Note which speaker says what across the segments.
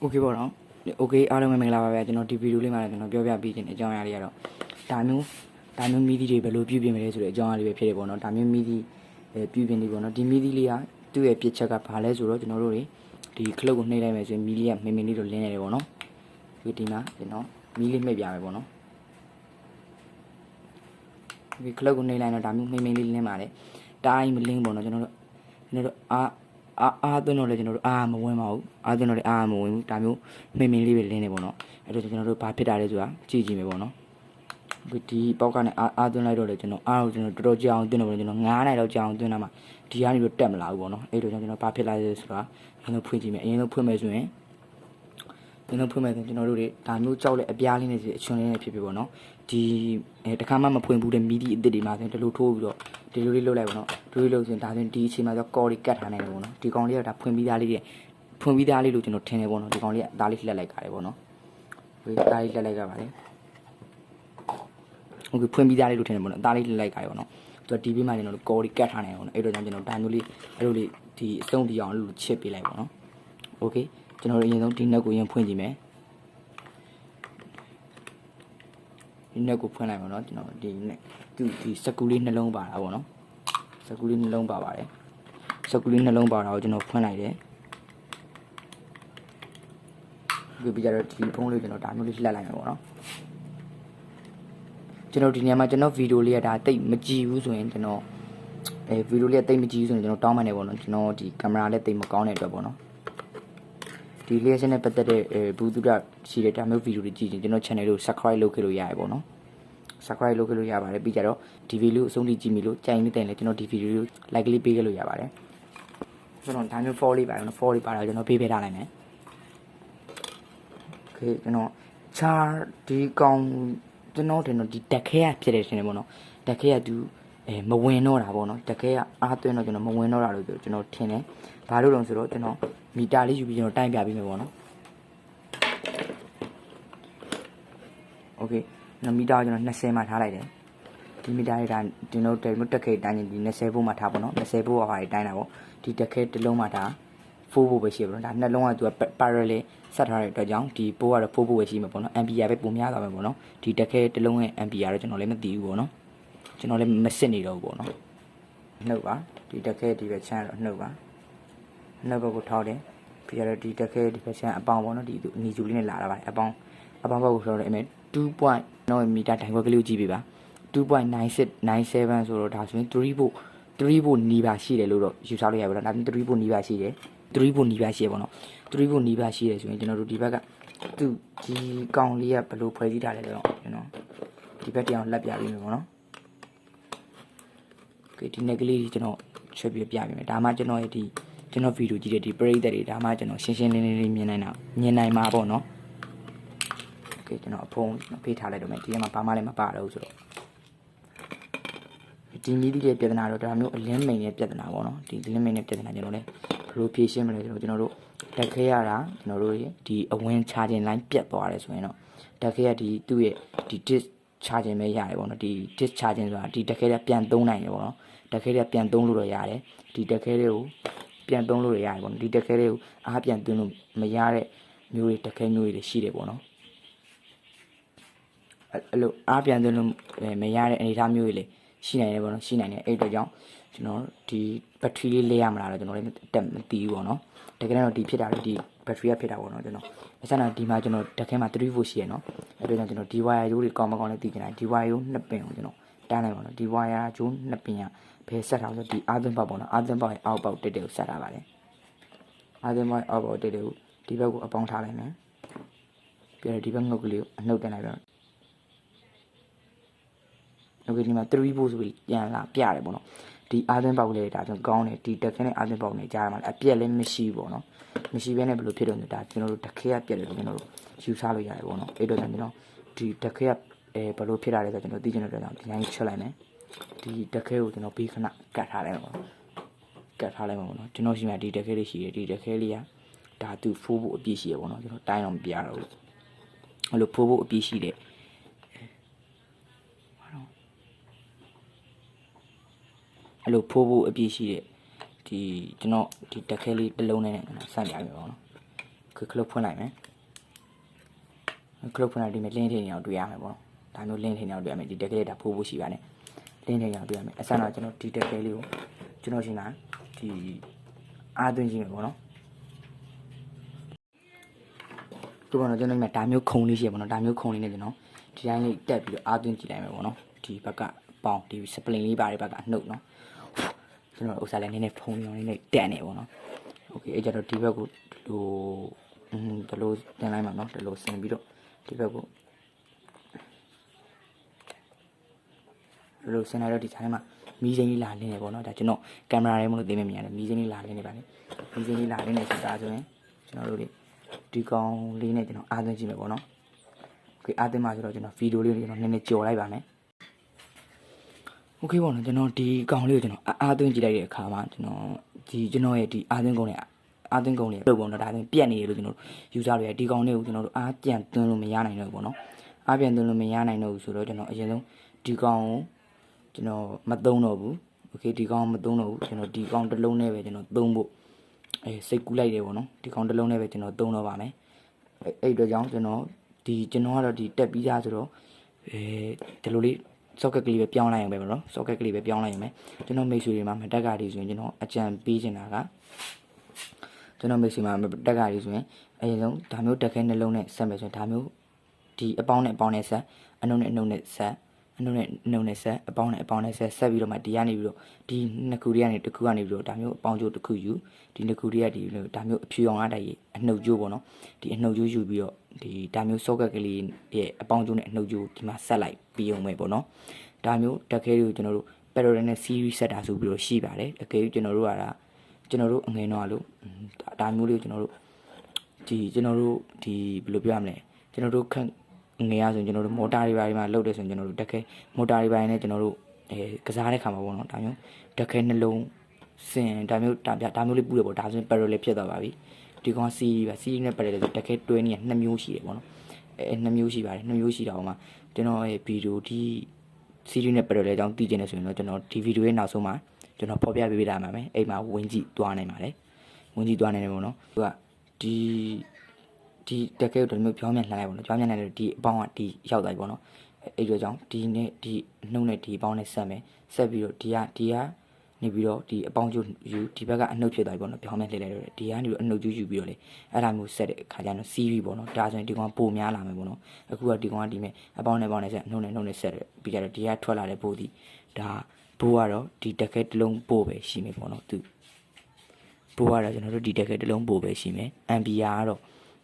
Speaker 1: โอเคပေါ့နော်โอเคအားလုံးပဲမင်္ဂလာပါဗျာကျွန်တော်ဒီဗီဒီယိုလေးမှာလည်းကျွန်တော်ပြောပြပေးခြင်းအကြောင်းအရာလေးကတော့ဒါမျိုးဒါမျိုးမီဒီတွေဘယ်လိုပြုပြင်မလဲဆိုတဲ့အကြောင်းအရာလေးပဲဖြစ်တယ်ပေါ့နော်ဒါမျိုးမီဒီအဲပြုပြင်နေပေါ့နော်ဒီမီဒီလေးကသူ့ရဲ့ပြစ်ချက်ကဘာလဲဆိုတော့ကျွန်တော်တို့တွေဒီခလုတ်ကိုနှိပ်လိုက်မယ်ဆိုရင်မီဒီကမင်းမင်းလေးတို့လင်းနေတယ်ပေါ့နော်ဒီဒီမှာကျွန်တော်မီလေးမှိတ်ပြမယ်ပေါ့နော်ဒီခလုတ်ကိုနှိပ်လိုက်တော့ဒါမျိုးမင်းမင်းလေးလင်းပါတယ်တိုင်းမလင်းပေါ့နော်ကျွန်တော်တို့ကျွန်တော်တို့အာ အာအာသွင်းတော့လေကျွန်တော်တို့အာမဝင်ပါဘူးအာသွင်းတော့လေအာမဝင်ဘူးဒါမျိုးမင်းမင်းလေးပဲလင်းနေပေါ့နော်အဲ့တော့ကျွန်တော်တို့ဘာဖြစ်တာလဲဆိုတာကြည့်ကြည့်မယ်ပေါ့နော်ဒီပေါက်ကနေအာအာသွင်းလိုက်တော့လေကျွန်တော်အာကိုကျွန်တော်တော်တော်ကြာအောင်သွင်းတော့ကျွန်တော်9နိုင်တော့ကြာအောင်သွင်းတာမှဒီကနေတော့တက်မလာဘူးပေါ့နော်အဲ့တော့ကျွန်တော်ဘာဖြစ်လာလဲဆိုတာအရင်ဆုံးဖွင့်ကြည့်မယ်အရင်ဆုံးဖွင့်မယ်ဆိုရင် ကျွန်တော်ဖွင့်မယ်ဆိုရင်ကျွန်တော်တို့တွေဒါမျိုးကြောက်လက်အပြားလေးနဲ့စီအချွန်လေးနဲ့ဖြစ်ဖြစ်ပေါ့နော်ဒီအဲတခါမှမဖွင့်ဘူးတဲ့မီဒီအစ်စ်တွေမှာဆိုရင်ဒီလိုထိုးပြီးတော့ဒီလိုလေးလုပ်လိုက်ပေါ့နော်ဒီလိုလုပ်ဆိုရင်ဒါဆိုရင်ဒီအချိန်မှာဆိုကော်ရီကတ်ထားနိုင်တယ်ပေါ့နော်ဒီကောင်လေးကဒါဖွင့်ပြီးသားလေးတွေဖွင့်ပြီးသားလေးလို့ကျွန်တော်ထင်တယ်ပေါ့နော်ဒီကောင်လေးကဒါလေးလှက်လိုက်ကြတယ်ပေါ့နော်ဒီဒါလေးလှက်လိုက်ကြပါလေဟုတ်ကဲ့ဖွင့်ပြီးသားလေးလို့ထင်တယ်ပေါ့နော်ဒါလေးလှက်လိုက်ကြတယ်ပေါ့နော်သူကဒီဘေးမှာကျွန်တော်ကော်ရီကတ်ထားနိုင်တယ်ပေါ့နော်အဲ့တော့ကြောင့်ကျွန်တော်ဒါမျိုးလေးအဲ့လိုလေးဒီအစုံဒီအောင်အဲ့လိုချစ်ပေးလိုက်ပေါ့နော်โอเค ကျွန်တော်တို့အရင်ဆုံးဒီနက်ကိုရင်ဖွင့်ကြည့်မယ်ဒီနက်ကိုဖွင့်လိုက်ပါတော့ကျွန်တော်ဒီနက်သူဒီစကူလေးနှလုံးပါတာပေါ့နော်စကူလေးနှလုံးပါပါတယ်စကူလေးနှလုံးပါတာကိုကျွန်တော်ဖွင့်လိုက်တယ်ဒီပြကြတော့ဒီဖုန်းလေးကျွန်တော်ဒါမျိုးလေးလှက်လိုက်မယ်ပေါ့နော်ကျွန်တော်ဒီနေရာမှာကျွန်တော်ဗီဒီယိုလေးကဒါတိတ်မကြည့်ဘူးဆိုရင်ကျွန်တော်အဲဗီဒီယိုလေးကတိတ်မကြည့်ဘူးဆိုရင်ကျွန်တော်တောင်းမှန်းနေပေါ့နော်ကျွန်တော်ဒီကင်မရာလည်းတိတ်မကောင်းတဲ့အတွက်ပေါ့နော် ဒီလျှက်ရှင်နဲ့ပတ်သက်တဲ့အဲဘူးသူဒရှိတဲ့ဒါမျိုးဗီဒီယိုတွေကြည့်ရင်ကျွန်တော် channel ကို subscribe လုပ်ခဲ့လို့ရရပေါ့နော် subscribe လုပ်ခဲ့လို့ရပါတယ်ပြီးကြတော့ဒီဗီဒီယိုအဆုံးထိကြည့်မိလို့ကြိုင်နေတဲ့လည်းကျွန်တော်ဒီဗီဒီယို like လေးပေးခဲ့လို့ရပါတယ်ကျွန်တော်ဒါမျိုး follow လေးပါကျွန်တော် follow လေးပါတော့ကျွန်တော်ပေးပေးထားလိုက်မယ် okay ကျွန်တော် char ဒီကောင်ကျွန်တော်တင်တော့ဒီတက်ခဲရဖြစ်တယ်ရှင်တယ်ပေါ့နော်တက်ခဲရသူ အဲမဝင်တော့တာပေါ့နော်တက်ခဲကအားသွင်းတော့ကျွန်တော်မဝင်တော့တာလို့ကျွန်တော်ထင်တယ်ဘာလို့လဲဆိုတော့ကျွန်တော်မီတာလေးယူပြီးကျွန်တော်တိုင်ပြပေးမယ်ပေါ့နော် okay နော်မီတာကိုကျွန်တော်20မှာထားလိုက်တယ်ဒီမီတာလေးဒါကျွန်တော်တယ်မတက်ခဲတိုင်းဒီ20ဘို့မှာထားပေါ့နော်20ဘို့ဟာတိုင်းတာပေါ့ဒီတက်ခဲတစ်လုံးမှာထား4ဘို့ပဲရှိပါတော့ဒါနှလုံးကသူက parallel ဆက်ထားတဲ့အတွက်ကြောင့်ဒီဘိုးကတော့4ဘို့ပဲရှိမှာပေါ့နော် ampere ပဲပုံများသွားမှာပေါ့နော်ဒီတက်ခဲတစ်လုံးရဲ့ ampere တော့ကျွန်တော်လည်းမသိဘူးပေါ့နော် ကျွန်တော်လည်းမစစ်နေတော့ဘူးပေါ့နော်နှုတ်ပါဒီတက်ခဲဒီပဲချမ်းတော့နှုတ်ပါနှုတ်ဘက်ကိုထောက်တယ်ပြီးတော့ဒီတက်ခဲဒီပဲချမ်းအပေါင်းပေါ့နော်ဒီအနီကျူလေးနဲ့လာတာပါအပေါင်းအပေါင်းဘက်ကိုထောက်တယ်အမေ2.9မီတာထိုင်ခွက်ကလေးကိုကြည့်ပေးပါ2.9697ဆိုတော့ဒါဆိုရင်3ဘို့3ဘို့နီးပါရှိတယ်လို့တော့ယူဆလို့ရပါတော့ဒါ3ဘို့နီးပါရှိတယ်3ဘို့နီးပါရှိရပေါ့နော်3ဘို့နီးပါရှိတယ်ဆိုရင်ကျွန်တော်တို့ဒီဘက်ကသူဒီကောင်လေးကဘယ်လိုဖွဲ့စည်းထားလဲတော့ကျွန်တော်ဒီဘက်တရားလက်ပြပေးမယ်ပေါ့နော် โอเคဒီ net ကလေးကြီးကျွန်တော်ချက်ပြပြပေးမယ်ဒါမှကျွန်တော်ရဲ့ဒီကျွန်တော်ဗီဒီယိုကြည့်တဲ့ဒီပရိသတ်တွေဒါမှကျွန်တော်ရှင်းရှင်းလင်းလင်းလေးမြင်နိုင်တာမြင်နိုင်မှာပေါ့နော်โอเคကျွန်တော်အဖုံးဖေးထားလိုက်တော့မယ်ဒီထဲမှာဘာမှလည်းမပါတော့ဘူးဆိုတော့ဒီနည်းဒီရဲ့ပြဿနာတော့ဒါမျိုးအလင်းမိန်ရဲ့ပြဿနာပေါ့နော်ဒီအလင်းမိန်ရဲ့ပြဿနာကျွန်တော်လည်းဘယ်လိုဖြေရှင်းမလဲဆိုတော့ကျွန်တော်တို့တက်ခဲရတာကျွန်တော်တို့ဒီအဝင်ချခြင်း line ပြတ်သွားတယ်ဆိုရင်တော့တက်ခဲရဒီသူ့ရဲ့ဒီ disk ချခြင်းပဲရတယ်ပေါ့နော်ဒီ disk ချခြင်းဆိုတာဒီတက်ခဲရပြန်သုံးနိုင်တယ်ပေါ့နော် တက်ခဲရပြန်သုံးလို့တော့ရတယ်ဒီတက်ခဲတွေကိုပြန်သုံးလို့ရတယ်ပေါ့နော်ဒီတက်ခဲတွေကိုအားပြန်သွင်းလို့မရတဲ့မျိုးတွေတက်ခဲမျိုးတွေရှိတယ်ပေါ့နော်အဲ့လိုအားပြန်သွင်းလို့မရတဲ့အနေအထားမျိုးတွေလေရှိနိုင်တယ်ပေါ့နော်ရှိနိုင်တယ်အဲ့အတွက်ကြောင့်ကျွန်တော်ဒီဘက်ထရီလေးလဲရမလားတော့ကျွန်တော်လည်းတက်မသိဘူးပေါ့နော်တကယ်တော့ဒီဖြစ်တာလေဒီဘက်ထရီကဖြစ်တာပေါ့နော်ကျွန်တော်အစနာဒီမှာကျွန်တော်တက်ခဲမှာ3 volt ရှိရနော်အဲ့အတွက်ကြောင့်ကျွန်တော်ဒီ wire ရိုးတွေကောင်းမကောင်းလည်းသိကြတယ်ဒီ wire ရိုးနှစ်ပင်ကိုကျွန်တော်တန်းလိုက်ပါတော့ဒီ wire ဂျိုးနှစ်ပင်က ဘယ်ဆက်ထားဆိုဒီအာသင်ပေါက်ပေါ့နော်အာသင်ပေါက်ရဲ့အောက်ပေါက်တက်တက်ကိုဆက်ထားပါတယ်အာသင်ပေါက်အောက်ပေါက်တက်တက်ကိုဒီဘက်ကိုအပေါင်းထားလိုက်မယ်ပြီးတော့ဒီဘက်ငုတ်ကလေးကိုအနှုတ်တင်လိုက်ပါတော့ဒီမှာ3 volt ဆိုပြီးပြန်လာပြရတယ်ပေါ့နော်ဒီအာသင်ပေါက်လေးဒါကျွန်တော်ကောင်းတယ်ဒီတက်ခဲနဲ့အာသင်ပေါက်နဲ့ကြားရမှာအပြက်လည်းမရှိဘူးပေါ့နော်မရှိဘဲနဲ့ဘယ်လိုဖြစ်တော့လဲဒါကျွန်တော်တို့တက်ခဲကပြက်တယ်လို့ကျွန်တော်တို့ယူဆလို့ရတယ်ပေါ့နော်အဲ့တော့ကျွန်တော်ဒီတက်ခဲကအဲဘယ်လိုဖြစ်တာလဲဆိုတော့ကျွန်တော်သိချင်တဲ့အတွက်ကြောင့်ဒီတိုင်းချက်လိုက်မယ် ဒီတခဲကိုကျွန်တော်ဘေးခဏကတ်ထားလိုက်မှာပေါ့နော်ကတ်ထားလိုက်မှာပေါ့နော်ကျွန်တော်ရှိမှဒီတခဲလေးရှိတယ်ဒီတခဲလေးကဓာတုဖိုးဖို့အပြည့်ရှိရပေါ့နော်ကျွန်တော်တိုင်းအောင်ပြရတော့လို့အဲ့လိုဖိုးဖို့အပြည့်ရှိတဲ့အဲ့လိုဖိုးဖို့အပြည့်ရှိတဲ့ဒီကျွန်တော်ဒီတခဲလေးတစ်လုံးနဲ့ကျွန်တော်စပြရမယ်ပေါ့နော်ခလုတ်ဖွင့်လိုက်မယ်ခလုတ်ဖွင့်လိုက်ဒီမှာလင်းထင်းနေအောင်တွေ့ရမယ်ပေါ့ဒါမျိုးလင်းထင်းနေအောင်တွေ့ရမယ်ဒီတကယ်ဒါဖိုးဖို့ရှိပါနဲ့ လင်းထင်းနေအောင်တွေ့ရမယ်အစတော့ကျွန်တော်ဒီတက်ကလေးကိုကျွန်တော်ရှင်းတာဒီအားသွင်းကြည့်မယ်ပေါ့နော်ဒီပေါ်တော့ကျွန်တော်ဒီမှာဒါမျိုးခုံလေးရှိရပေါ့နော်ဒါမျိုးခုံလေးနဲ့ကျွန်တော်ဒီတိုင်းလေးတက်ပြီးတော့အားသွင်းကြည့်လိုက်မယ်ပေါ့နော်ဒီဘက်ကပေါင်ဒီစပလင်လေးပါတဲ့ဘက်ကအနှုတ်နော်ကျွန်တော်ဥစားလည်းနည်းနည်းဖုံးနေအောင်နည်းနည်းတက်နေပေါ့နော် โอเคအဲ့ကြတော့ဒီဘက်ကိုဒီလိုอืมဒီလိုတင်လိုက်မှာเนาะဒီလိုဆင်ပြီးတော့ဒီဘက်ကို လိုဆင်လိုက်တော့ဒီခြားထဲမှာမီးစိမ်းလေးလာလင်းနေပေါ့เนาะဒါကျွန်တော်ကင်မရာထဲမှာလို့သိမမြင်ရတယ်မီးစိမ်းလေးလာလင်းနေပါလေမီးစိမ်းလေးလာလင်းနေဆိုတာဆိုရင်ကျွန်တော်တို့တွေဒီကောင်လေးနဲ့ကျွန်တော်အားသွင်းကြည့်မယ်ပေါ့เนาะโอเคအားသွင်းမှာဆိုတော့ကျွန်တော်ဗီဒီယိုလေးကိုကျွန်တော်နည်းနည်းကြော်လိုက်ပါမယ်โอเคပေါ့နော်ကျွန်တော်ဒီကောင်လေးကိုကျွန်တော်အားအားသွင်းကြည့်လိုက်တဲ့အခါမှာကျွန်တော်ဒီကျွန်တော်ရဲ့ဒီအားသွင်းကုန်နဲ့အားသွင်းကုန်နဲ့ပြုတ်ပေါ့နော်ဒါဆိုရင်ပြက်နေရလို့ကျွန်တော်ယူကြရဒီကောင်လေးကိုကျွန်တော်တို့အားပြန်သွင်းလို့မရနိုင်တော့ဘူးပေါ့နော်အားပြန်သွင်းလို့မရနိုင်တော့ဘူးဆိုတော့ကျွန်တော်အရင်ဆုံးဒီကောင်ကို ကျွန်တော်မသုံးတော့ဘူးโอเคဒီကောင်မသုံးတော့ဘူးကျွန်တော်ဒီကောင်တစ်လုံးနဲ့ပဲကျွန်တော်သုံးဖို့အဲစိတ်ကူးလိုက်တယ်ပေါ့နော်ဒီကောင်တစ်လုံးနဲ့ပဲကျွန်တော်သုံးတော့ပါမယ်အဲ့အဲ့အတွက်ကြောင့်ကျွန်တော်ဒီကျွန်တော်ကတော့ဒီတက်ပြီးသားဆိုတော့အဲဒီလိုလေး socket ကလေးပဲပြောင်းလိုက်ရင်ပဲပေါ့နော် socket ကလေးပဲပြောင်းလိုက်ရင်ပဲကျွန်တော်မိတ်ဆွေတွေမှာမတက်ကလေးဆိုရင်ကျွန်တော်အကြံပေးချင်တာကကျွန်တော်မိတ်ဆွေမှာမတက်ကလေးဆိုရင်အရင်ဆုံးဒါမျိုးတက်ခဲနှလုံးနဲ့ဆက်မယ်ဆိုရင်ဒါမျိုးဒီအပေါင်းနဲ့အပေါင်းနဲ့ဆက်အနှုတ်နဲ့အနှုတ်နဲ့ဆက်အ နှုတ်နဲ့အနှုတ်နဲ့ဆက်အပေါင်းနဲ့အပေါင်းနဲ့ဆက်ဆက်ပြီးတော့မှဒီကနေပြီးတော့ဒီနှစ်ခုတွေကနေတစ်ခုကနေပြီးတော့ဒါမျိုးအပေါင်းကျိုးတစ်ခုယူဒီနှစ်ခုတွေကဒီလိုဒါမျိုးအဖြူအောင်အားတိုက်ရအနှုတ်ကျိုးပေါ့နော်ဒီအနှုတ်ကျိုးယူပြီးတော့ဒီဒါမျိုး socket ကလေးရဲ့အပေါင်းကျိုးနဲ့အနှုတ်ကျိုးဒီမှာဆက်လိုက်ပြီးအောင်ပဲပေါ့နော်ဒါမျိုးတက်ခဲတွေကိုကျွန်တော်တို့ parallel နဲ့ series ဆက်တာဆိုပြီးတော့ရှိပါတယ်အကယ်၍ကျွန်တော်တို့ကဒါကျွန်တော်တို့အငယ်တော့လို့ဒါမျိုးလေးကိုကျွန်တော်တို့ဒီကျွန်တော်တို့ဒီဘယ်လိုပြောရမလဲကျွန်တော်တို့ခက် ငယ်ရဆိုရင်ကျွန်တော်တို့မော်တာတွေပိုင်းမှာလုပ်တယ်ဆိုရင်ကျွန်တော်တို့တက်ခဲမော်တာတွေပိုင်းနဲ့ကျွန်တော်တို့အဲကစားတဲ့ခါမှာပေါ့နော်ဒါမျိုးတက်ခဲနှလုံးစင်ဒါမျိုးဒါပြဒါမျိုးလေးပူတယ်ပေါ့ဒါဆိုရင် parallel ဖြစ်သွားပါပြီဒီကောင် series ပါ series နဲ့ parallel ဆိုတက်ခဲတွဲနေနှစ်မျိုးရှိတယ်ပေါ့နော်အဲနှစ်မျိုးရှိပါတယ်နှစ်မျိုးရှိတာဟိုမှာကျွန်တော်ရဲ့ဗီဒီယိုဒီ series နဲ့ parallel အကြောင်းသိချင်တယ်ဆိုရင်တော့ကျွန်တော်ဒီဗီဒီယိုရဲ့နောက်ဆုံးမှာကျွန်တော်ဖော်ပြပေးပေးတာမှာမယ်အိမ်မှာဝင်ကြည့်သွားနိုင်ပါတယ်ဝင်ကြည့်သွားနိုင်တယ်ပေါ့နော်သူကဒီ ဒီတက်ကဲကိုဒီလိုမျိုးပြောင်းပြန်လှန်လိုက်ပေါ့နော်ပြောင်းပြန်လှန်လိုက်ဒီအပေါင်းကဒီရောက်သွားပြီပေါ့နော်အဲ့ဒီကြောင့်ဒီနဲ့ဒီနှုတ်နဲ့ဒီအပေါင်းနဲ့ဆက်မယ်ဆက်ပြီးတော့ဒီကဒီကနေပြီးတော့ဒီအပေါင်းကျယူဒီဘက်ကအနှုတ်ဖြစ်သွားပြီပေါ့နော်ပြောင်းပြန်လှည့်လိုက်တော့ဒီကနေပြီးတော့အနှုတ်ကျယူပြီးတော့လေအဲ့ဒါမျိုးဆက်တဲ့အခါကျတော့ series ပေါ့နော်ဒါဆိုရင်ဒီကောင်ပိုများလာမယ်ပေါ့နော်အခုကဒီကောင်ကဒီမဲ့အပေါင်းနဲ့ပေါင်းနဲ့ဆက်နှုတ်နဲ့နှုတ်နဲ့ဆက်ပြီးကြတော့ဒီကထွက်လာတဲ့ပိုးဒီဒါဘိုးကတော့ဒီတက်ကဲတစ်လုံးပို့ပဲရှိမယ်ပေါ့နော်သူဘိုးကတော့ကျွန်တော်တို့ဒီတက်ကဲတစ်လုံးပို့ပဲရှိမယ်အမ်ဘီယာကတော့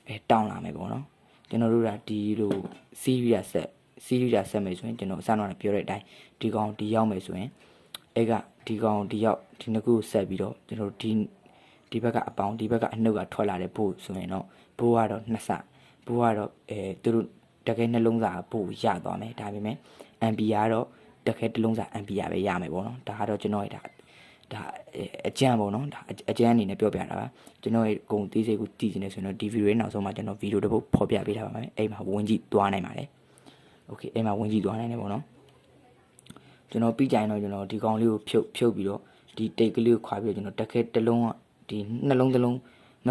Speaker 1: အဲတောင်းလာမယ်ပေါ့နော်ကျွန်တော်တို့ကဒီလို series ဆက် series ဆက်မယ်ဆိုရင်ကျွန်တော်အစတော့ပြောတဲ့အတိုင်းဒီကောင်ဒီရောက်မယ်ဆိုရင်အဲ့ကဒီကောင်ဒီရောက်ဒီနှစ်ခုကိုဆက်ပြီးတော့ကျွန်တော်တို့ဒီဒီဘက်ကအပေါင်းဒီဘက်ကအနှုတ်ကထွက်လာတဲ့ဘို့ဆိုရင်တော့ဘိုးကတော့နှစ်ဆဘိုးကတော့အဲသူတို့တကယ်နှလုံးသားဘို့ရသွားမယ်ဒါပေမဲ့ MP ကတော့တကယ်တစ်လုံးစား MP ရပဲရမယ်ပေါ့နော်ဒါကတော့ကျွန်တော်ရဲ့ဒါ ဒါအကြံပေါ့နော်ဒါအကြံအနေနဲ့ပြောပြတာပါကျွန်တော်ရဲ့ဂုံသေးစိတ်ကိုတည်နေတယ်ဆိုရင်တော့ဒီဗီဒီယိုရဲ့နောက်ဆုံးမှာကျွန်တော်ဗီဒီယိုတစ်ပုဒ်ဖော်ပြပေးထားပါမယ်အဲ့မှာဝင်ကြည့်သွားနိုင်ပါတယ်โอเคအဲ့မှာဝင်ကြည့်သွားနိုင်တယ်ပေါ့နော်ကျွန်တော်ပြီးကြရင်တော့ကျွန်တော်ဒီကောင်လေးကိုဖြုတ်ဖြုတ်ပြီးတော့ဒီတိတ်ကလေးကိုခွာပြီးတော့ကျွန်တော်တက်ခဲတစ်လုံးကဒီနှလုံးတစ်လုံးမ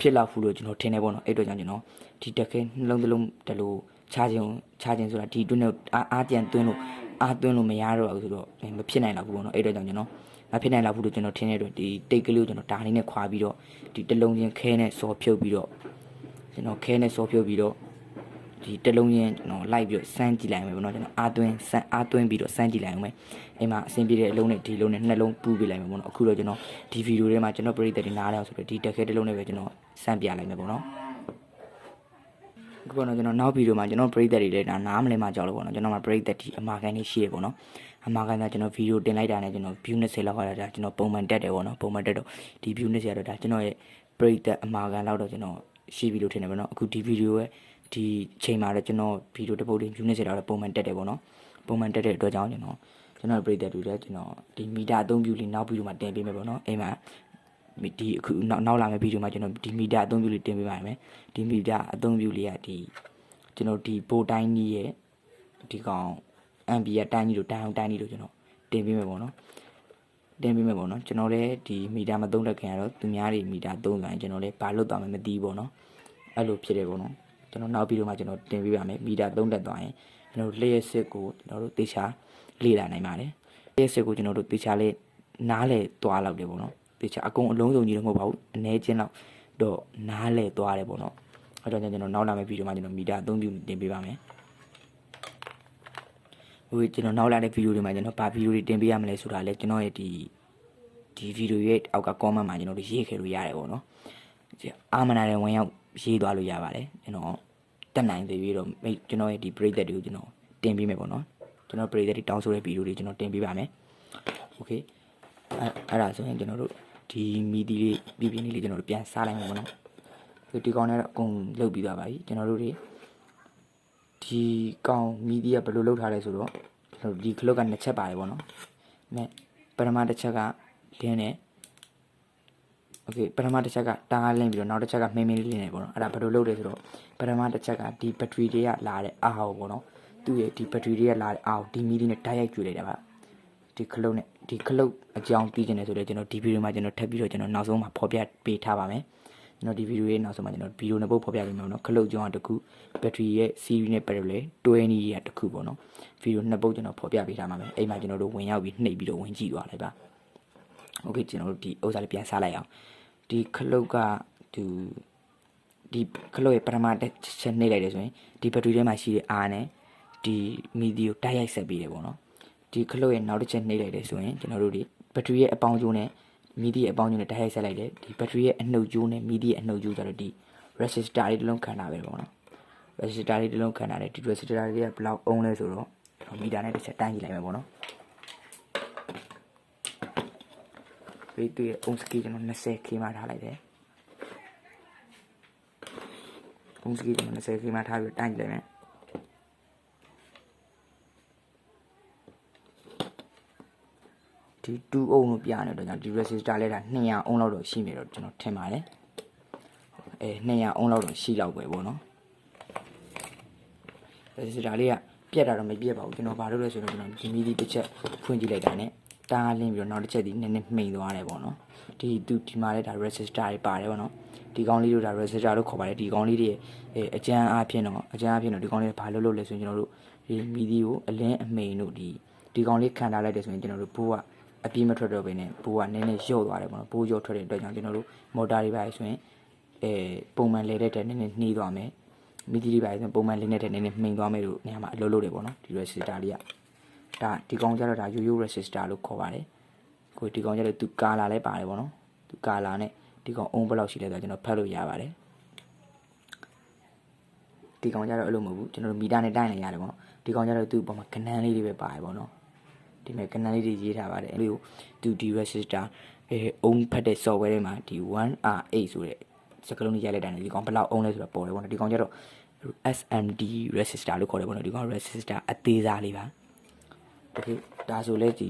Speaker 1: ဖြစ်လောက်ဘူးလို့ကျွန်တော်ထင်နေပေါ့နော်အဲ့အတွက်ကြောင့်ကျွန်တော်ဒီတက်ခဲနှလုံးတစ်လုံးတလို့ချာခြင်းချာခြင်းဆိုတာဒီအတွင်းနဲ့အားအားကြံသွင်းလို့အားသွင်းလို့မရတော့ဘူးဆိုတော့မဖြစ်နိုင်တော့ဘူးပေါ့နော်အဲ့အတွက်ကြောင့်ကျွန်တော် မဖြစ်နိုင်တော့ဘူးလို့ကျွန်တော်ထင်တဲ့အတွက်ဒီတိတ်ကလေးကိုကျွန်တော်ဒါလေးနဲ့ခွာပြီးတော့ဒီတစ်လုံးချင်းခဲနဲ့စော်ဖြုတ်ပြီးတော့ကျွန်တော်ခဲနဲ့စော်ဖြုတ်ပြီးတော့ဒီတစ်လုံးချင်းကျွန်တော်လိုက်ပြီးတော့စမ်းကြည့်လိုက်မယ်ပေါ့နော်ကျွန်တော်အားသွင်းစမ်းအားသွင်းပြီးတော့စမ်းကြည့်လိုက်အောင်မယ်အိမ်မှာအဆင်ပြေတဲ့အလုံးနဲ့ဒီလုံးနဲ့နှလုံးပူးပေးလိုက်မယ်ပေါ့နော်အခုတော့ကျွန်တော်ဒီဗီဒီယိုထဲမှာကျွန်တော်ပရိသတ်တွေနားရအောင်ဆိုတော့ဒီတက်ခဲတစ်လုံးနဲ့ပဲကျွန်တော်စမ်းပြလိုက်မယ်ပေါ့နော် အခုပေါ့နော်ကျွန်တော်နောက်ဗီဒီယိုမှာကျွန်တော်ပရိသတ်တွေလည်းဒါနားမလဲမှကြောက်လို့ပေါ့နော်ကျွန်တော်မှာပရိသတ်ဒီအမာခံနေရှိရပေါ့နော်အမာခံကကျွန်တော်ဗီဒီယိုတင်လိုက်တာနဲ့ကျွန်တော် view 20လောက်ခါတာကျွန်တော်ပုံမှန်တက်တယ်ပေါ့နော်ပုံမှန်တက်တော့ဒီ view 20ရတော့ဒါကျွန်တော်ရဲ့ပရိသတ်အမာခံလောက်တော့ကျွန်တော်ရှိပြီလို့ထင်တယ်ပေါ့နော်အခုဒီဗီဒီယိုရဲ့ဒီချိန်မှာတော့ကျွန်တော်ဗီဒီယိုတစ်ပုတ်လေး view 20လောက်တော့ပုံမှန်တက်တယ်ပေါ့နော်ပုံမှန်တက်တဲ့အတွက်ကြောင့်ကျွန်တော်ကျွန်တော်ပရိသတ်တွေလည်းကျွန်တော်ဒီမီတာအသုံးပြုလေးနောက်ဗီဒီယိုမှာတင်ပေးမယ်ပေါ့နော်အိမ်မှာ ဒီအခုနောက်နောက်လာမယ့်ဗီဒီယိုမှာကျွန်တော်ဒီမီတာအသုံးပြုလေးတင်ပေးပါမယ်ဒီမီတာအသုံးပြုလေးကဒီကျွန်တော်ဒီဘိုတိုင်းကြီးရဲ့ဒီကောင်အမ်ဘီယာတိုင်းကြီးလို့တိုင်းအောင်တိုင်းကြီးလို့ကျွန်တော်တင်ပေးမယ်ပေါ့နော်တင်ပေးမယ်ပေါ့နော်ကျွန်တော်လည်းဒီမီတာမသုံးတဲ့ခင်ရတော့သူများတွေမီတာသုံးဆိုရင်ကျွန်တော်လည်းဘာလို့သွားမှမသိဘူးပေါ့နော်အဲ့လိုဖြစ်တယ်ပေါ့နော်ကျွန်တော်နောက်ဗီဒီယိုမှာကျွန်တော်တင်ပေးပါမယ်မီတာ3တက်သွားရင်ကျွန်တော်တို့လျှက်စစ်ကိုကျွန်တော်တို့တေချာလေ့လာနိုင်ပါတယ်လျှက်စစ်ကိုကျွန်တော်တို့တေချာလေးနားလေသွားလောက်တယ်ပေါ့နော် တေချာအကုန်အလုံးစုံကြီးတော့မဟုတ်ပါဘူးအနည်းချင်းတော့တော့နားလေသွားတယ်ပေါ့နော်အဲ့တော့ကျွန်တော်နောက်လာမယ့်ဗီဒီယိုမှာကျွန်တော်မီတာအသုံးပြုတင်ပေးပါမယ်ဟိုကျွန်တော်နောက်လာတဲ့ဗီဒီယိုတွေမှာကျွန်တော်ဘာဗီဒီယိုတွေတင်ပေးရမလဲဆိုတာလဲကျွန်တော်ရဲ့ဒီဒီဗီဒီယိုရဲ့အောက်က comment မှာကျွန်တော်တို့ရေးခဲ့လို့ရတယ်ပေါ့နော်အာမနာနဲ့ဝင်ရောက်ရေးသွားလို့ရပါတယ်ကျွန်တော်တက်နိုင်သေးပြီးတော့မိတ်ကျွန်တော်ရဲ့ဒီ break တွေကိုကျွန်တော်တင်ပေးမယ်ပေါ့နော်ကျွန်တော် break တွေတောင်းဆိုတဲ့ဗီဒီယိုတွေကျွန်တော်တင်ပေးပါမယ် okay အဲ့အဲ့ဒါဆိုရင်ကျွန်တော်တို့ ဒီမီဒီလေးပြည်ပြင်းလေးလေးကျွန်တော်တို့ပြန်စားလိုက်မယ်ပေါ့နော်ဒီဒီကောင်နဲ့တော့အကုန်လုတ်ပြီးသွားပါပြီကျွန်တော်တို့တွေဒီကောင်မီဒီကဘယ်လိုလုတ်ထားလဲဆိုတော့ကျွန်တော်တို့ဒီခလုတ်ကနှစ်ချက်ပါတယ်ပေါ့နော်မဲ့ပထမတစ်ချက်ကလင်းနဲ့โอเคပထမတစ်ချက်ကတားလင်းပြီးတော့နောက်တစ်ချက်ကမင်းမင်းလေးလင်းနေပေါ့နော်အဲ့ဒါဘယ်လိုလုပ်လဲဆိုတော့ပထမတစ်ချက်ကဒီဘက်ထရီတွေကလာတဲ့အားဟောပေါ့နော်သူ့ရဲ့ဒီဘက်ထရီတွေကလာတဲ့အားကိုဒီမီဒီနဲ့တိုက်ရိုက်ကျွေးလိုက်တာပါ ဒီခလုတ်နဲ့ဒီခလုတ်အကြောင်းပြီးကျင်တယ်ဆိုတော့ကျွန်တော်ဒီဗီဒီယိုမှာကျွန်တော်ထပ်ပြီးတော့ကျွန်တော်နောက်ဆုံးမှာဖော်ပြပေးထားပါမယ်ကျွန်တော်ဒီဗီဒီယိုရဲ့နောက်ဆုံးမှာကျွန်တော်ဗီဒီယိုနှစ်ပုတ်ဖော်ပြပေးမယ်ပေါ့နော်ခလုတ်ကြောင်းတစ်ခုဘက်ထရီရဲ့ series နဲ့ parallel 20ရဲ့တစ်ခုပေါ့နော်ဗီဒီယိုနှစ်ပုတ်ကျွန်တော်ဖော်ပြပေးထားပါမယ်အိမ်မှာကျွန်တော်တို့ဝင်ရောက်ပြီးနှိပ်ပြီးတော့ဝင်ကြည့်သွားလိုက်ပါโอเคကျွန်တော်တို့ဒီဥစ္စာလေးပြန်စားလိုက်အောင်ဒီခလုတ်ကသူဒီခလုတ်ရဲ့ပထမတစ်ချက်နှိပ်လိုက်တယ်ဆိုရင်ဒီဘက်ထရီထဲမှာရှိတဲ့အားနဲ့ဒီမီဒီကိုတိုက်ရိုက်ဆက်ပြီးတယ်ပေါ့နော် ဒီခလုတ်ရဲ့နောက်တစ်ချက်နှိပ်လိုက်တယ်ဆိုရင်ကျွန်တော်တို့ဒီဘက်ထရီရဲ့အပေါင်းကျိုးနဲ့မီဒီရဲ့အပေါင်းကျိုးနဲ့တိုက်ရိုက်ဆက်လိုက်တယ်ဒီဘက်ထရီရဲ့အနှုတ်ကျိုးနဲ့မီဒီရဲ့အနှုတ်ကျိုးဆိုတော့ဒီ resistor လေးတစ်လုံးခံတာပဲပေါ့နော် resistor လေးတစ်လုံးခံတာတယ်ဒီ resistor လေးကဘယ်လောက်အုံးလဲဆိုတော့ကျွန်တော်မီတာနဲ့တစ်ချက်တိုင်းကြည့်လိုက်မယ်ပေါ့နော်ဒီတူရဲ့အုံးစကီကျွန်တော် 20k မှထားလိုက်တယ်အုံးစကီကျွန်တော် 20k မှထားပြီးတိုင်းကြည့်လိုက်မယ် ဒီ2အုံလို့ပြနေတော့ကြောင့်ဒီ resistor လဲတာ200အုံလောက်တော့ရှိမယ်တော့ကျွန်တော်ထင်ပါတယ်အဲ200အုံလောက်တော့ရှိလောက်ပဲပေါ့နော် resistor လေးကပြက်တာတော့မပြက်ပါဘူးကျွန်တော်ဘာလို့လဲဆိုတော့ကျွန်တော်ဒီမီဒီတစ်ချက်ဖွင့်ကြည့်လိုက်တာနဲ့တားလင်းပြီးတော့နောက်တစ်ချက်ဒီနည်းနည်းမှိန်သွားတယ်ပေါ့နော်ဒီသူဒီမှာလဲဒါ resistor တွေပါတယ်ပေါ့နော်ဒီကောင်းလေးတို့ဒါ resistor လို့ခေါ်ပါတယ်ဒီကောင်းလေးတွေအဲအကျန်းအားဖြင့်တော့အကျန်းအားဖြင့်တော့ဒီကောင်းလေးဘာလို့လို့လဲဆိုရင်ကျွန်တော်တို့ဒီမီဒီကိုအလင်းအမိန်တို့ဒီဒီကောင်းလေးခံထားလိုက်တယ်ဆိုရင်ကျွန်တော်တို့ဘိုးက အပြည့်မထွက်တော့ဘဲနဲ့ဘိုးကနည်းနည်းလျော့သွားတယ်ပေါ့နော်ဘိုးလျော့ထွက်တဲ့အတွက်ကြောင့်ကျွန်တော်တို့မော်တာတွေပါဆိုရင်အဲပုံမှန်လဲတဲ့တဲ့နည်းနည်းနှီးသွားမယ်မီဒီတွေပါဆိုရင်ပုံမှန်လေးနေတဲ့နည်းနည်းမှိန်သွားမယ်လို့နေရာမှာအလုပ်လုပ်တယ်ပေါ့နော်ဒီ resistor လေးကဒါဒီကောင်ကျတော့ဒါ yo-yo resistor လို့ခေါ်ပါတယ်ကိုဒီကောင်ကျတော့သူကာလာလည်းပါတယ်ပေါ့နော်သူကာလာနဲ့ဒီကောင်အုံးဘယ်လောက်ရှိလဲဆိုတော့ကျွန်တော်ဖတ်လို့ရပါတယ်ဒီကောင်ကျတော့အဲ့လိုမဟုတ်ဘူးကျွန်တော်တို့မီတာနဲ့တိုင်းနေရတယ်ပေါ့နော်ဒီကောင်ကျတော့သူ့ပေါ်မှာကနန်းလေးတွေပဲပါတယ်ပေါ့နော် ဒီမဲ့ကဏ္ဍလေးတွေရေးထားပါတယ်အဲ့လိုသူဒီ register အဲအုံးဖတ်တဲ့ software တွေမှာဒီ 1R8 ဆိုတဲ့စကလုံးလေးရိုက်လိုက်တာနဲ့ဒီကောင်ဘလောက်အုံးလဲဆိုတာပေါ်တယ်ပေါ့နော်ဒီကောင်ကျတော့ SMD register လို့ခေါ်တယ်ပေါ့နော်ဒီကောင် register အသေးစားလေးပါတကယ်ဒါဆိုလဲဒီ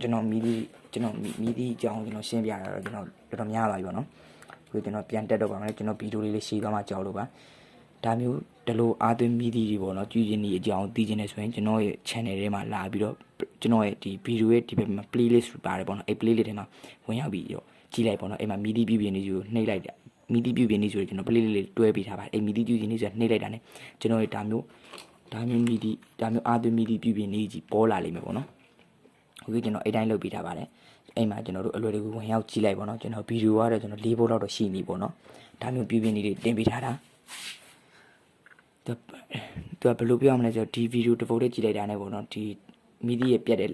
Speaker 1: ကျွန်တော်မိသည့်ကျွန်တော်မိသည့်အကြောင်းကျွန်တော်ရှင်းပြတာတော့ကျွန်တော်တော်တော်များလာပြီပေါ့နော်ခုကျွန်တော်ပြန်တက်တော့ပါမယ်ကျွန်တော်ဗီဒီယိုလေးလေးရှင်းသွားမှကြောက်လို့ပါဒါမျိုးဒီလိုအားသွင်းမိသည့်တွေပေါ့နော်ကြည်ကျင်ဒီအကြောင်းသိကျင်နေဆိုရင်ကျွန်တော်ရဲ့ channel ထဲမှာလာပြီးတော့ ကျွန်တော်ရဲ့ဒီဗီဒီယိုရဲ့ဒီဘက်မှာ playlist ပါတယ်ပေါ့နော်အဲ့ playlist ထဲမှာဝင်ရောက်ပြီးတော့ကြည့်လိုက်ပေါ့နော်အဲ့မှာမီဒီပြပြနေယူနှိပ်လိုက်တာမီဒီပြပြနေဆိုရင်ကျွန်တော် playlist လေးတွဲပေးထားပါတယ်အဲ့မီဒီပြပြနေဆိုနှိပ်လိုက်တာ ਨੇ ကျွန်တော်ရဲ့ဒါမျိုးဒါမျိုးမီဒီဒါမျိုးအာသွင်းမီဒီပြပြနေကြီးပေါ်လာလိမ့်မယ်ပေါ့နော်ဟုတ်ကဲ့ကျွန်တော်အဲ့တိုင်းလုပ်ပေးထားပါတယ်အဲ့မှာကျွန်တော်တို့အလွယ်တကူဝင်ရောက်ကြည့်လိုက်ပေါ့နော်ကျွန်တော်ဗီဒီယိုကတော့ကျွန်တော်၄ဘုတ်လောက်တော့ရှိနေပေါ့နော်ဒါမျိုးပြပြနေတွေတင်ပေးထားတာသူသူကဘယ်လိုပြောရမလဲဆိုတော့ဒီဗီဒီယိုတစ်ပုတ်လေးကြည့်လိုက်တာ ਨੇ ပေါ့နော်ဒီ မီဒီရဲ့ပြက်တဲ့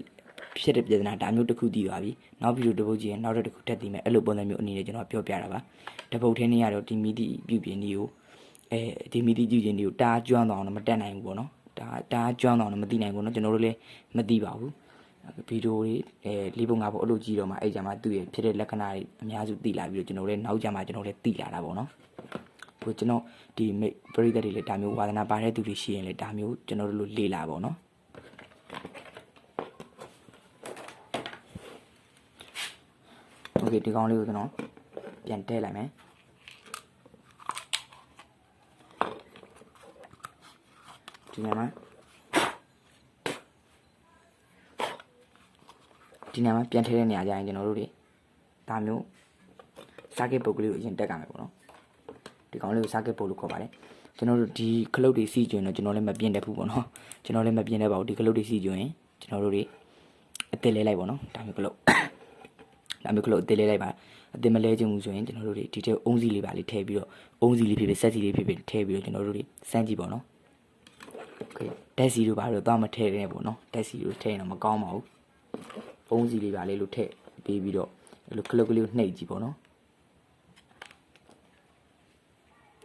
Speaker 1: ဖြစ်တဲ့ပြည်နာဒါမျိုးတစ်ခုတည်သွားပြီနောက်ဗီဒီယိုတစ်ပုတ်ကြည့်ရင်နောက်တစ်ခုတက်တည်မယ်အဲ့လိုပုံစံမျိုးအနေနဲ့ကျွန်တော်ပြောပြတာပါတစ်ပုတ်ထဲနေရတော့ဒီမီဒီပြုပြင်နေကိုအဲဒီမီဒီကြည့်ခြင်းတွေကိုတားကျွမ်းသွားအောင်တော့မတက်နိုင်ဘူးပေါ့နော်ဒါတားကျွမ်းသွားအောင်တော့မသိနိုင်ဘူးเนาะကျွန်တော်တို့လည်းမသိပါဘူးဗီဒီယိုတွေအဲလေးပုံငါပုံအဲ့လိုကြည့်တော့မှအဲ့ကြမှာသူ့ရဲ့ဖြစ်တဲ့လက္ခဏာတွေအများစုသိလာပြီးတော့ကျွန်တော်လည်းနောက်ကြမှာကျွန်တော်လည်းသိလာတာပေါ့နော်ဟိုကျွန်တော်ဒီမိတ်ပရိသတ်တွေလည်းဒါမျိုးဝါသနာပါတဲ့သူတွေရှိရင်လည်းဒါမျိုးကျွန်တော်တို့လိုလေ့လာပေါ့နော် okay ဒီကောင်လေးကိုကျွန်တော်ပြန်တဲလိုက်မယ်ဒီနေရာမှာဒီနေရာမှာပြန်ထည့်တဲ့နေရာကြရင်ကျွန်တော်တို့တွေဒါမျိုးစာကစ်ပုတ်ကလေးကိုအရင်တက်ကမယ်ပေါ့နော်ဒီကောင်လေးကိုစာကစ်ပုတ်လို့ခေါ်ပါတယ်ကျွန်တော်တို့ဒီခလုတ်တွေစီကျွင်းတော့ကျွန်တော်လည်းမပြင်းတတ်ဘူးပေါ့နော်ကျွန်တော်လည်းမပြင်းတတ်ပါဘူးဒီခလုတ်တွေစီကျွင်းရင်ကျွန်တော်တို့တွေအစ်စ်လဲလိုက်ပေါ့နော်ဒါမျိုးခလုတ် ဒါမျိုးခလုတ်အစ်စ်လဲလိုက်ပါအစ်စ်မလဲခြင်းဘူးဆိုရင်ကျွန်တော်တို့တွေဒီထဲအုံးစီလေးပါလေးထည့်ပြီးတော့အုံးစီလေးဖြစ်ဖြစ်ဆက်စီလေးဖြစ်ဖြစ်ထည့်ပြီးတော့ကျွန်တော်တို့တွေစမ်းကြည့်ပေါ့နော်โอเคတက်စီတို့ပါတော့တော့မထည့်ရနဲ့ပေါ့နော်တက်စီတို့ထည့်ရင်တော့မကောင်းပါဘူးအုံးစီလေးပါလေးလို့ထည့်ပြီးပြီးတော့အဲ့လိုခလုတ်ကလေးကိုနှိပ်ကြည့်ပေါ့နော်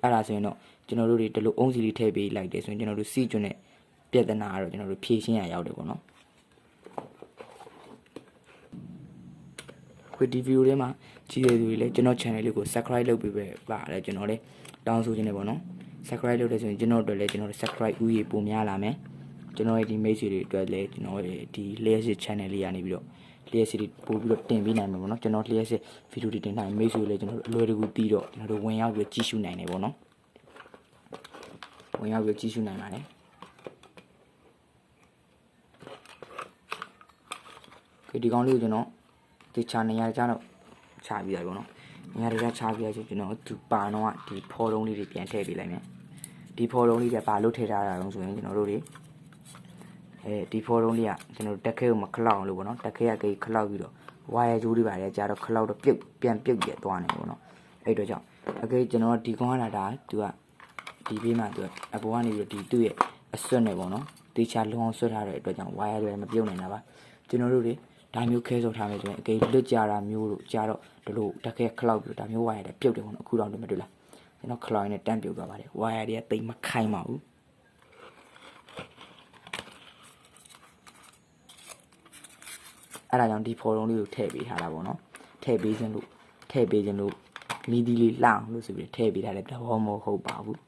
Speaker 1: အဲ့ဒါဆိုရင်တော့ကျွန်တော်တို့တွေဒီလိုအုံးစီလေးထည့်ပေးလိုက်တယ်ဆိုရင်ကျွန်တော်တို့စီကျွန်းနဲ့ပြဿနာကတော့ကျွန်တော်တို့ဖြေရှင်းရရောက်တယ်ပေါ့နော် ဒီဗီဒီယိုထဲမှာကြည့်ရတဲ့သူတွေလည်းကျွန်တော် channel လေးကို subscribe လုပ်ပေးပဲပါတယ်ကျွန်တော်လည်းတောင်းဆိုခြင်းနဲ့ပေါ့နော် subscribe လုပ်တယ်ဆိုရင်ကျွန်တော်တို့လည်းကျွန်တော်တို့ subscribe ဦးရေပိုများလာမယ်ကျွန်တော်ရဲ့ဒီ mate တွေအတွက်လည်းကျွန်တော်ရဲ့ဒီ layers channel လေးကနေပြီးတော့ layers တွေပို့ပြီးတော့တင်ပေးနိုင်မှာပေါ့နော်ကျွန်တော် layers ဗီဒီယိုတွေတင်နိုင် mate တွေလည်းကျွန်တော်တို့အလွယ်တကူတီးတော့ကျွန်တော်တို့ဝင်ရောက်ပြီးကြည့်ရှုနိုင်တယ်ပေါ့နော်ဝင်ရောက်ပြီးကြည့်ရှုနိုင်ပါတယ်ဒီဒီကောင်းလေးကိုကျွန်တော် ဒီချာနေရာကျတော့ချပြီးရပြီပေါ့နော်နေရာတွေကချပြီးရဆိုကျွန်တော်သူပါတော့ဒီဖော်လုံးလေးတွေပြန်ထည့်ပေးလိုက်မယ်ဒီဖော်လုံးလေးတွေပါလို့ထည့်ထားတာတော့ဆိုရင်ကျွန်တော်တို့တွေအဲဒီဖော်လုံးလေးကကျွန်တော်တက်ခဲကိုမခလောက်အောင်လို့ပေါ့နော်တက်ခဲကကိခလောက်ပြီးတော့ဝါရဂျိုးတွေပါတယ်ကြာတော့ခလောက်တော့ပြုတ်ပြန်ပြုတ်ပြသွားနေပေါ့နော်အဲ့တော့ကြောင့်အကေကျွန်တော်ဒီကောင်းရတာသူကဒီဘေးမှာသူကအပေါ်ကနေပြီးတော့ဒီသူ့ရဲ့အဆွတ်နဲ့ပေါ့နော်တေချာလုံအောင်ဆွတ်ထားတဲ့အတွက်ကြောင့်ဝါယာတွေမပြုတ်နိုင်တာပါကျွန်တော်တို့တွေ ဒါမျိုးခဲစောထားမယ်ဆိုရင်အကေလွတ်ကြတာမျိုးတို့ကြာတော့ဒီလိုတက်ခဲခလောက်ပြီးဒါမျိုးဝါယာတွေပြုတ်တယ်ပေါ့နော်အခုတော့တွေ့မတွေ့လားကျွန်တော်ခလောက်နဲ့တန့်ပြုတ်သွားပါတယ်ဝါယာတွေကတိတ်မခိုင်းပါဘူးအဲ့ဒါကြောင့်ဒီဖော်လုံးလေးကိုထည့်ပေးထားတာပေါ့နော်ထည့်ပေးခြင်းလို့ထည့်ပေးခြင်းလို့မီဒီလေးလှအောင်လို့ဆိုပြီးထည့်ပေးထားတဲ့သဘောမဟုတ်ပါဘူး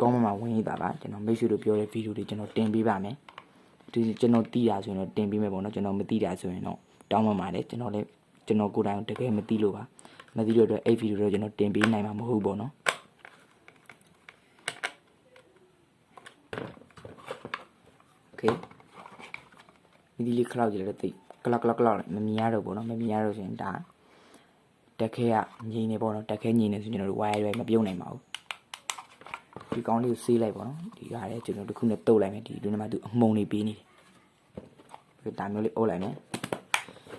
Speaker 1: ကောင်းမှမှဝင်ရတာပါကျွန်တော်မိတ်ဆွေတို့ပြောတဲ့ဗီဒီယိုတွေကျွန်တော်တင်ပေးပါမယ် ဒီကျွန်တော်တီးတာဆိုရင်တော့တင်ပေးမယ်ပေါ့နော်ကျွန်တော်မတီးတာဆိုရင်တော့တောင်းပန်ပါတယ်ကျွန်တော်လည်းကျွန်တော်ကိုယ်တိုင်တကယ်မတီးလို့ပါမတီးလို့အတွက်အဲ့ဗီဒီယိုတော့ကျွန်တော်တင်ပေးနိုင်မှာမဟုတ်ဘူးပေါ့နော်โอเคမိဒီလေးခလောက်ကြည့်လိုက်တော့တိတ်ကလကလကလောက်မမြင်ရတော့ပေါ့နော်မမြင်ရတော့ဆိုရင်ဒါတက်ခဲကငြိနေပေါ့နော်တက်ခဲငြိနေဆိုရင်ကျွန်တော်တို့ wire ရွယ်မပြုတ်နိုင်ပါဘူး ဒီကောင်းလေးကိုဆေးလိုက်ပါတော့ဒီကားလည်းကျွန်တော်တစ်ခုနဲ့တုတ်လိုက်မယ်ဒီဒီနေ့မှသူအမှုံနေပေးနေတယ်ဒါမျိုးလေးအုပ်လိုက်မယ်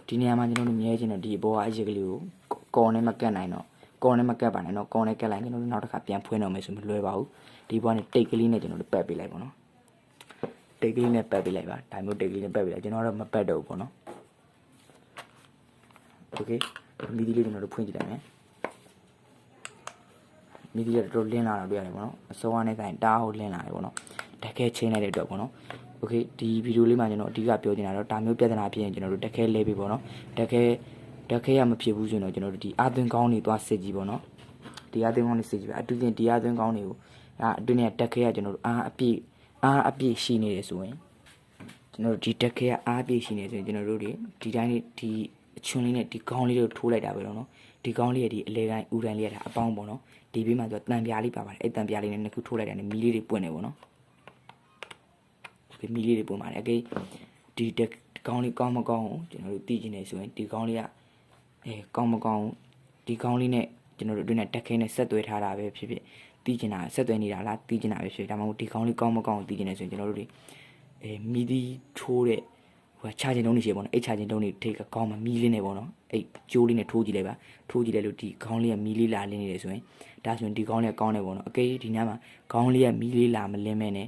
Speaker 1: ဒီနေရာမှာကျွန်တော်တို့မြဲချင်တော့ဒီဘောကအရစ်ကလေးကိုကော်နဲ့မကတ်နိုင်တော့ကော်နဲ့မကတ်ပါနဲ့တော့ကော်နဲ့ကတ်လိုက်ကျွန်တော်တို့နောက်တစ်ခါပြန်ဖွင့်တော့မယ်ဆိုမလွယ်ပါဘူးဒီဘောကနေတိတ်ကလေးနဲ့ကျွန်တော်တို့ပတ်ပေးလိုက်ပါတော့တိတ်ကလေးနဲ့ပတ်ပေးလိုက်ပါဒါမျိုးတိတ်ကလေးနဲ့ပတ်ပေးလိုက်ကျွန်တော်တော့မပတ်တော့ဘူးပေါ့နော်โอเคမီဒီလေးကျွန်တော်တို့ဖွင့်ကြည့်လိုက်မယ် မီဒီယာတော်တော်လင်းလာတာတွေ့ရတယ်ပေါ့နော်အစောကနေတိုင်းတားဟုတ်လင်းလာတယ်ပေါ့နော်တက်ကဲချင်းလိုက်တဲ့အတွက်ပေါ့နော်โอเคဒီဗီဒီယိုလေးမှာကျွန်တော်အဓိကပြောချင်တာတော့ဒါမျိုးပြဿနာဖြစ်ရင်ကျွန်တော်တို့တက်ခဲလဲပြီပေါ့နော်တက်ခဲတက်ခဲရမဖြစ်ဘူးဆိုရင်တော့ကျွန်တော်တို့ဒီအာသွင်းကောင်းတွေသွားစစ်ကြည့်ပေါ့နော်ဒီအာသွင်းကောင်းတွေစစ်ကြည့်ပါအတူချင်းဒီအာသွင်းကောင်းတွေကိုအာအတွင်းနဲ့တက်ခဲရကျွန်တော်တို့အာအပြည့်အာအပြည့်ရှိနေတယ်ဆိုရင်ကျွန်တော်တို့ဒီတက်ခဲရအာအပြည့်ရှိနေဆိုရင်ကျွန်တော်တို့တွေဒီတိုင်းလေးဒီအချွန်းလေးနဲ့ဒီကောင်းလေးတွေကိုထိုးလိုက်တာပဲတော့နော် ဒီကောင်းလေးရဲ့ဒီအလဲတိုင်းဥတိုင်းလေးရတာအပေါင်းပေါ့နော်ဒီဘေးမှာဆိုတန်ပြားလေးပါပါတယ်အဲ့တန်ပြားလေးနဲ့နှစ်ခုထိုးလိုက်တာနဲ့မီလေးတွေပွင့်နေပေါ့နော်ဒီမီလေးတွေပွင့်ပါတယ်အကေဒီတက်ကောင်းလေးကောင်းမကောင်းကျွန်တော်တို့သိချင်နေဆိုရင်ဒီကောင်းလေးကအဲကောင်းမကောင်းဒီကောင်းလေးနဲ့ကျွန်တော်တို့အတွင်းနဲ့တက်ခဲနဲ့ဆက်သွဲထားတာပဲဖြစ်ဖြစ်သိချင်တာဆက်သွဲနေတာလားသိချင်တာပဲဖြစ်ဒါမှမဟုတ်ဒီကောင်းလေးကောင်းမကောင်းသိချင်နေဆိုရင်ကျွန်တော်တို့တွေအဲမီဒီထိုးတဲ့ဟို ချာချင်တုံးနေရှိပေါ့နော်အဲ့ချာချင်တုံးနေထိတ်ကကောင်းမှမီလေးနေပေါ့နော်အဲ့ကျိုးလေးနဲ့ထိုးကြည့်လိုက်ပါထိုးကြည့်လိုက်လို့ဒီခေါင်းလေးကမီလေးလာလင်းနေတယ်ဆိုရင်ဒါဆိုရင်ဒီခေါင်းလေးကကောင်းတယ်ပေါ့နော်အကေဒီညမှာခေါင်းလေးကမီလေးလာမလင်းမဲနဲ့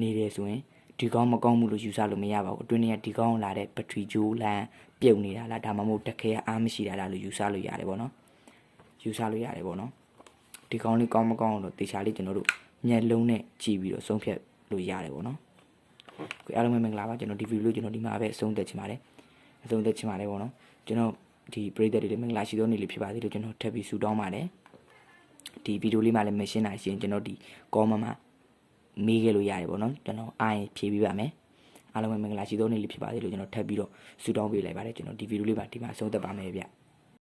Speaker 1: နေတယ်ဆိုရင်ဒီကောင်းမကောင်းမှုလို့ယူဆလို့မရပါဘူးအတွင်းထဲကဒီကောင်းလာတဲ့ဘက်ထရီဂျိုးလန်ပြုတ်နေတာလားဒါမှမဟုတ်တက်ခဲကအားမရှိတာလားလို့ယူဆလို့ရတယ်ပေါ့နော်ယူဆလို့ရတယ်ပေါ့နော်ဒီကောင်းလေးကောင်းမကောင်းတော့တေချာလေးကျွန်တော်တို့မျက်လုံးနဲ့ကြည့်ပြီးတော့ဆုံးဖြတ်လို့ရတယ်ပေါ့နော် ကိုအားလုံးပဲမင်္ဂလာပါကျွန်တော်ဒီဗီဒီယိုလေးကျွန်တော်ဒီမှာပဲအဆုံးသတ်ချင်ပါတယ်အဆုံးသတ်ချင်ပါတယ်ပေါ့နော်ကျွန်တော်ဒီပရိသတ်တွေလည်းမင်္ဂလာရှိသောနေ့လေးဖြစ်ပါစေလို့ကျွန်တော်ထပ်ပြီးဆုတောင်းပါတယ်ဒီဗီဒီယိုလေးမှာလည်းမရှင်းနိုင်ရှင်ကျွန်တော်ဒီကောမမှာမေးခဲ့လို့ရတယ်ပေါ့နော်ကျွန်တော်အားရင်ဖြေပေးပါမယ်အားလုံးပဲမင်္ဂလာရှိသောနေ့လေးဖြစ်ပါစေလို့ကျွန်တော်ထပ်ပြီးတော့ဆုတောင်းပေးလိုက်ပါတယ်ကျွန်တော်ဒီဗီဒီယိုလေးပါဒီမှာအဆုံးသတ်ပါမယ်ဗျ